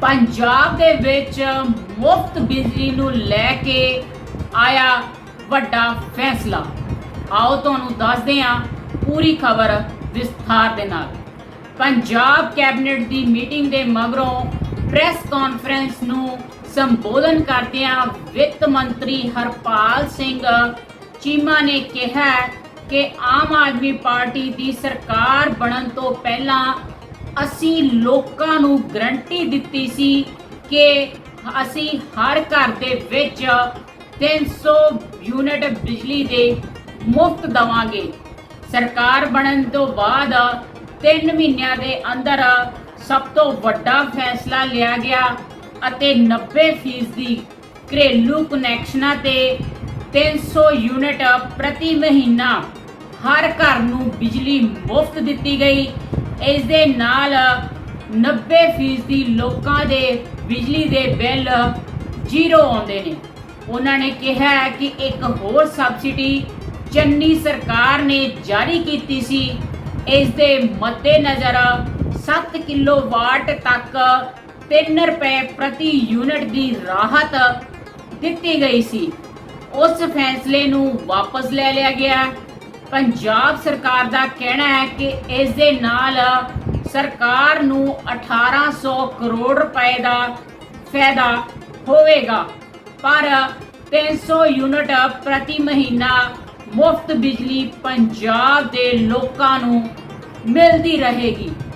ਪੰਜਾਬ ਦੇ ਵਿੱਚ ਮੁਫਤ ਬਿਜਲੀ ਨੂੰ ਲੈ ਕੇ ਆਇਆ ਵੱਡਾ ਫੈਸਲਾ। ਆਓ ਤੁਹਾਨੂੰ ਦੱਸਦੇ ਹਾਂ ਪੂਰੀ ਖਬਰ ਵਿਸਥਾਰ ਦੇ ਨਾਲ। ਪੰਜਾਬ ਕੈਬਨਿਟ ਦੀ ਮੀਟਿੰਗ ਦੇ ਮਗਰੋਂ ਪ੍ਰੈਸ ਕਾਨਫਰੰਸ ਨੂੰ ਸੰਬੋਧਨ ਕਰਦਿਆਂ ਵਿੱਤ ਮੰਤਰੀ ਹਰਪਾਲ ਸਿੰਘ ਚੀਮਾ ਨੇ ਕਿਹਾ ਕਿ ਆਮ ਆਦਮੀ ਪਾਰਟੀ ਦੀ ਸਰਕਾਰ ਬਣਨ ਤੋਂ ਪਹਿਲਾਂ ਅਸੀਂ ਲੋਕਾਂ ਨੂੰ ਗਰੰਟੀ ਦਿੱਤੀ ਸੀ ਕਿ ਅਸੀਂ ਹਰ ਘਰ ਦੇ ਵਿੱਚ 300 ਯੂਨਿਟ ਬਿਜਲੀ ਦੇ ਮੁਫਤ ਦਵਾਂਗੇ। ਸਰਕਾਰ ਬਣਨ ਤੋਂ ਬਾਅਦ 3 ਮਹੀਨਿਆਂ ਦੇ ਅੰਦਰ ਸਭ ਤੋਂ ਵੱਡਾ ਫੈਸਲਾ ਲਿਆ ਗਿਆ ਅਤੇ 90% ਦੀ ਘਰੇਲੂ ਕਨੈਕਸ਼ਨਾਂ ਤੇ 300 ਯੂਨਿਟ ਪ੍ਰਤੀ ਮਹੀਨਾ ਹਰ ਘਰ ਨੂੰ ਬਿਜਲੀ ਮੁਫਤ ਦਿੱਤੀ ਗਈ। ਇਸ ਦੇ ਨਾਲ 90% ਲੋਕਾਂ ਦੇ ਬਿਜਲੀ ਦੇ ਬਿੱਲ ਜ਼ੀਰੋ ਆਉਂਦੇ ਨੇ। ਉਹਨਾਂ ਨੇ ਕਿਹਾ ਕਿ ਇੱਕ ਹੋਰ ਸਬਸਿਡੀ ਚੰਨੀ ਸਰਕਾਰ ਨੇ ਜਾਰੀ ਕੀਤੀ ਸੀ। ਇਸ ਦੇ ਮੱਦੇਨਜ਼ਰ 7 ਕਿਲੋਵਾਟ ਤੱਕ 3 ਰੁਪਏ ਪ੍ਰਤੀ ਯੂਨਿਟ ਦੀ ਰਾਹਤ ਦਿੱਤੀ ਗਈ ਸੀ। ਉਸ ਫੈਸਲੇ ਨੂੰ ਵਾਪਸ ਲੈ ਲਿਆ ਗਿਆ। ਪੰਜਾਬ ਸਰਕਾਰ ਦਾ ਕਹਿਣਾ ਹੈ ਕਿ ਇਸ ਦੇ ਨਾਲ ਸਰਕਾਰ ਨੂੰ 1800 ਕਰੋੜ ਰੁਪਏ ਦਾ ਫਾਇਦਾ ਹੋਵੇਗਾ। ਪਰ 300 ਯੂਨਿਟ ਪ੍ਰਤੀ ਮਹੀਨਾ ਮੁਫਤ ਬਿਜਲੀ ਪੰਜਾਬ ਦੇ ਲੋਕਾਂ ਨੂੰ ਮਿਲਦੀ ਰਹੇਗੀ।